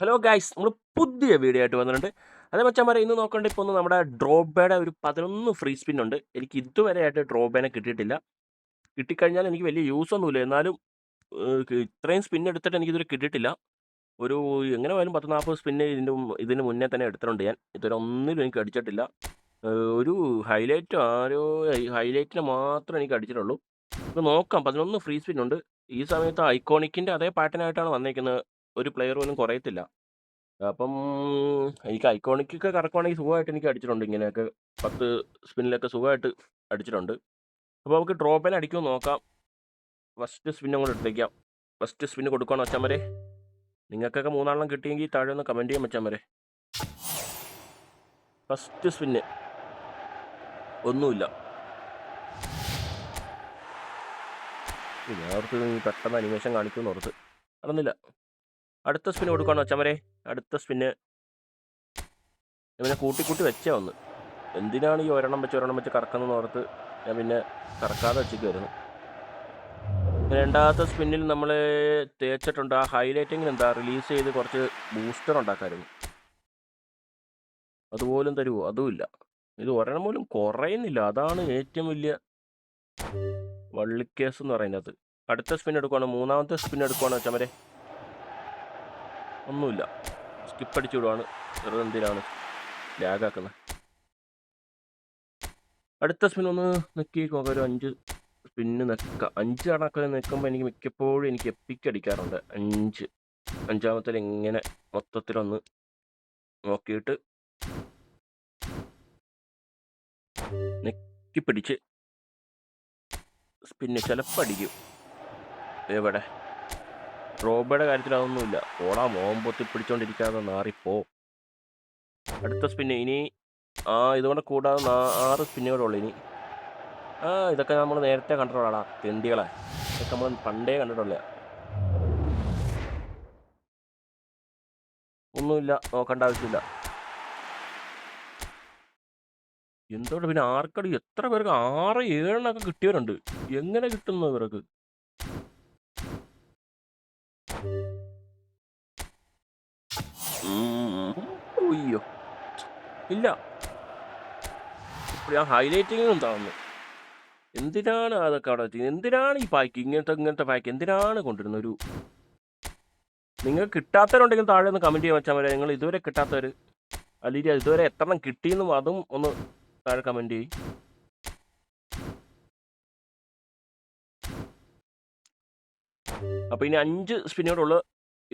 Hello guys നമ്മൾ പുതിയ video ആയിട്ട് വന്നിട്ടുണ്ട്. അതേ മച്ചാമാരെ ഇന്ന് നോക്കേണ്ട ഇപ്പോൾ ഒന്ന് നമ്മുടെ ഡ്രോബയുടെ ഒരു പതിനൊന്ന് ഫ്രീ സ്പിൻ ഉണ്ട്. എനിക്ക് ഇതുവരെ ആയിട്ട് ഡ്രോബേനെ കിട്ടിയിട്ടില്ല. കിട്ടിക്കഴിഞ്ഞാൽ എനിക്ക് വലിയ യൂസ് ഒന്നുമില്ല. എന്നാലും ഇത്രയും സ്പിൻ എടുത്തിട്ട് എനിക്കിതുവരെ കിട്ടിയിട്ടില്ല. ഒരു എങ്ങനെ പോയാലും പത്ത് നാൽപ്പത് സ്പിന്ന് ഇതിന്റെ ഇതിന് മുന്നേ തന്നെ എടുത്തിട്ടുണ്ട് ഞാൻ. ഇതുവരെ ഒന്നിലും എനിക്ക് അടിച്ചിട്ടില്ല. ഒരു ഹൈലൈറ്റ് ആരോ ഹൈലൈറ്റിന് മാത്രമേ എനിക്ക് അടിച്ചിട്ടുള്ളൂ. അപ്പോൾ നോക്കാം. പതിനൊന്ന് ഫ്രീ സ്പിൻ ഉണ്ട്. ഈ സമയത്ത് ഐക്കോണിക്കിന്റെ അതേ പാറ്റേണായിട്ടാണ് വന്നേക്കുന്നത്. ഒരു പ്ലെയർ പോലും കുറയത്തില്ല. അപ്പം എനിക്ക് ഐക്കോണിക്കൊക്കെ കറക്കുവാണെങ്കിൽ സുഖമായിട്ട് എനിക്ക് അടിച്ചിട്ടുണ്ട്. ഇങ്ങനെയൊക്കെ പത്ത് സ്പിന്നിലൊക്കെ സുഖമായിട്ട് അടിച്ചിട്ടുണ്ട്. അപ്പോൾ നമുക്ക് ഡ്രോപ്പിൽ അടിക്കുമോ നോക്കാം. ഫസ്റ്റ് സ്പിന്നും കൂടെ എടുത്തേക്കാം. ഫസ്റ്റ് സ്പിന്ന് കൊടുക്കുകയാണ് വെച്ചാൽ വരെ നിങ്ങൾക്കൊക്കെ മൂന്നാളെണ്ണം കിട്ടിയെങ്കിൽ താഴെ ഒന്ന് കമന്റ് ചെയ്യാൻ വെച്ചാൽ വരെ ഫസ്റ്റ് സ്പിന്ന് ഒന്നുമില്ല ഞാൻ ഓർത്ത് പെട്ടെന്ന് അനിമേഷൻ കാണിക്കുമെന്ന് ഓർത്ത് നടന്നില്ല. അടുത്ത സ്പിന്ന് കൊടുക്കുകയാണ് വെച്ചാൽ അടുത്ത സ്പിന്ന് പിന്നെ കൂട്ടി കൂട്ടി വെച്ചേ ഒന്ന്. എന്തിനാണ് ഈ ഒരെണ്ണം വെച്ച് ഒരെണ്ണം വെച്ച് കറക്കുന്നതെന്ന് ഓർത്ത് ഞാൻ പിന്നെ കറക്കാതെ വെച്ചിരിക്കുമായിരുന്നു രണ്ടാമത്തെ സ്പിന്നിൽ നമ്മൾ തേച്ചിട്ടുണ്ട്. ആ ഹൈലൈറ്റിങ്ങിന് എന്താ? റിലീസ് ചെയ്ത് കുറച്ച് ബൂസ്റ്റർ ഉണ്ടാക്കാമായിരുന്നു അതുപോലും തരുമോ അതുമില്ല ഇത് ഒരെണ്ണം പോലും കുറയുന്നില്ല. അതാണ് ഏറ്റവും വലിയ വള്ളിക്കേസ് എന്ന് പറയുന്നത്. അടുത്ത സ്പിൻ എടുക്കുവാണ്? മൂന്നാമത്തെ സ്പിൻ എടുക്കുവാണ് ചമരെ? ഒന്നുമില്ല. സ്കിപ്പ് അടിച്ചു വിടുവാണ് വെറുതെ എന്തിനാണ് ലാഗാക്കുന്നത്? അടുത്ത സ്പിൻ ഒന്ന് നെക്കി നോക്കാം. ഒരു അഞ്ച് സ്പിന്ന് നെക്ക. അഞ്ച് കണക്കിൽ നിൽക്കുമ്പോൾ എനിക്ക് മിക്കപ്പോഴും എനിക്ക് എപ്പിക്ക് അടിക്കാറുണ്ട്. അഞ്ച്. അഞ്ചാമത്തിൽ ഇങ്ങനെ മൊത്തത്തിലൊന്ന് നോക്കിയിട്ട് നെക്കി പിടിച്ച് സ്പിന്ന് ചിലപ്പോൾ അടിക്കും എവിടെ? റോബയുടെ കാര്യത്തിൽ അതൊന്നുമില്ല. ഓടാ മോൻ പൊത്തി പിടിച്ചോണ്ടിരിക്കാതെ നാറിപ്പോ അടുത്ത സ്പിന്ന് ഇനി ആ ഇതുകൊണ്ട് കൂടാതെ ആറ് സ്പിന്നുകളുള്ളു ഇനി. ആ ഇതൊക്കെ നമ്മൾ നേരത്തെ കണ്ടിട്ടുള്ളതാ തെണ്ടികളെ. ഇതൊക്കെ നമ്മൾ പണ്ടേ കണ്ടിട്ടുള്ള ഒന്നുമില്ല നോക്കേണ്ട ആവശ്യമില്ല. എന്തുകൊണ്ട് പിന്നെ ആർക്കടി? എത്ര പേർക്ക്? ആറ് ഏഴെണ്ണൊക്കെ കിട്ടിയവരുണ്ട്. എങ്ങനെ കിട്ടുന്നു ഇവർക്ക്? ഉം. ഉയ്യോ. ഇല്ല. ആ ഹൈലൈറ്റിങ്ങും താന്നു. എന്തിനാണ് അതൊക്കെ അവിടെ വെച്ചത്? എന്തിനാണ് ഈ പാക്ക് ഇങ്ങനത്തെ ഇങ്ങനത്തെ പാക്ക് എന്തിനാണ് കൊണ്ടിരുന്നത് ഒരു നിങ്ങൾ കിട്ടാത്തവരുണ്ടെങ്കിൽ താഴെ ഒന്ന് കമന്റ് ചെയ്യാൻ വെച്ചാൽ മതി. നിങ്ങൾ ഇതുവരെ കിട്ടാത്തവർ അല്ലെങ്കിൽ ഇതുവരെ എത്ര എണ്ണം കിട്ടിയെന്നും അതും ഒന്ന് താഴെ കമന്റ് ചെയ്യും. അപ്പോൾ ഇനി അഞ്ച് സ്പിന്നോടുള്ളൂ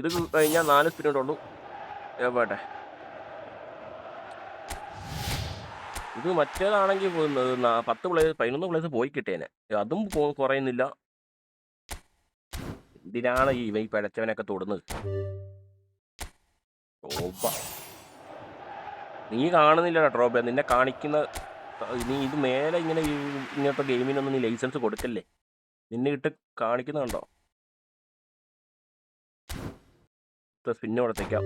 ഇത് കഴിഞ്ഞാൽ നാല് സ്പിന്നോടുള്ളൂ പോട്ടെ. ഇത് മറ്റേതാണെങ്കിൽ പത്ത് പ്ലേസ് പതിനൊന്ന് പ്ലേസ് പോയി കിട്ടിയേനെ. അതും കുറയുന്നില്ല. എന്തിനാണ് ഈ ഈ പിഴച്ചവനൊക്കെ തൊടുന്നത്? ട്രോബ നീ കാണുന്നില്ല ട്രോബ നിന്നെ കാണിക്കുന്ന നീ ഇത് മേലെ ഇങ്ങനെ ഇങ്ങനത്തെ ഗെയിമിനൊന്നും നീ ലൈസൻസ് കൊടുക്കല്ലേ? നിന്നെ ഇട്ട് കാണിക്കുന്നുണ്ടോ? സ്പിന്നെ കൊടുത്തേക്കാം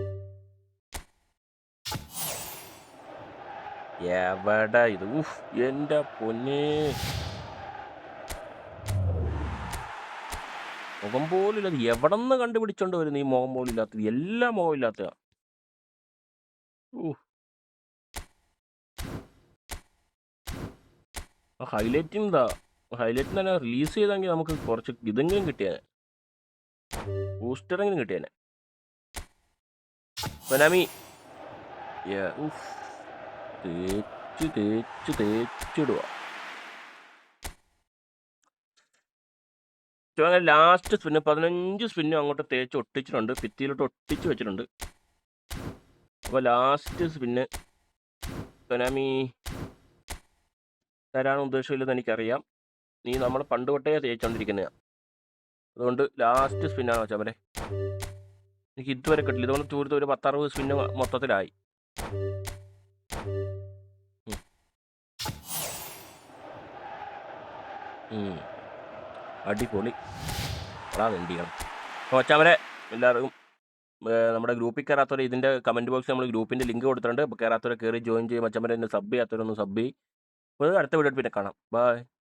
എവിടെ ഇത്? ഉഫ് എന്റെ പൊന്നേ. മുഖം പോലില്ലാത്ത എവിടെ കണ്ടുപിടിച്ചോണ്ട് വരുന്നു ഈ മുഖം പോലില്ലാത്തത് എല്ലാ മുഖം ഇല്ലാത്ത ഹൈലൈറ്റ് എന്താ? ഹൈലൈറ്റ് തന്നെ റിലീസ് ചെയ്തെങ്കിൽ നമുക്ക് കുറച്ച് ഇതെങ്കിലും കിട്ടിയാനെ. ബൂസ്റ്ററെങ്കിലും കിട്ടിയാനെ. ഉഫ്. തേച്ച് തേച്ച് തേച്ചിടുക അങ്ങനെ ലാസ്റ്റ് സ്പിന്ന് പതിനഞ്ച് സ്പിന്നും അങ്ങോട്ട് തേച്ച് ഒട്ടിച്ചിട്ടുണ്ട്. ഭിത്തിയിലോട്ട് ഒട്ടിച്ച് വെച്ചിട്ടുണ്ട്. അപ്പോൾ ലാസ്റ്റ് സ്പിന്ന് കൊനാമി തരാൻ ഉദ്ദേശമില്ലെന്ന് എനിക്കറിയാം. നീ നമ്മൾ പണ്ട് തൊട്ടേ തേച്ചുകൊണ്ടിരിക്കുന്നതാണ് അതുകൊണ്ട് ലാസ്റ്റ് സ്പിന്നാണ് വെച്ചാൽ എനിക്ക് ഇതുവരെ കിട്ടില്ല. ഇതുപോലെ തൂരത്ത് ഒരു പത്തറുപത് സ്പിന്ന് മൊത്തത്തിലായി. അടിപൊളി. അതാ വേണ്ടിയാണ് അപ്പോൾ വച്ചാൽ എല്ലാവർക്കും നമ്മുടെ ഗ്രൂപ്പിൽ കയറാത്തവരെ ഇതിന്റെ കമന്റ് ബോക്സിൽ നമ്മൾ ഗ്രൂപ്പിന്റെ ലിങ്ക് കൊടുത്തിട്ടുണ്ട്. അപ്പോൾ കയറാത്തവരെ കയറി ജോയിൻ ചെയ്യും. എന്നെ സബ് ചെയ്യാത്തവരൊന്ന് സബ് ചെയ്യും. അപ്പോൾ അടുത്ത വീഡിയോ പിന്നെ കാണാം. ബൈ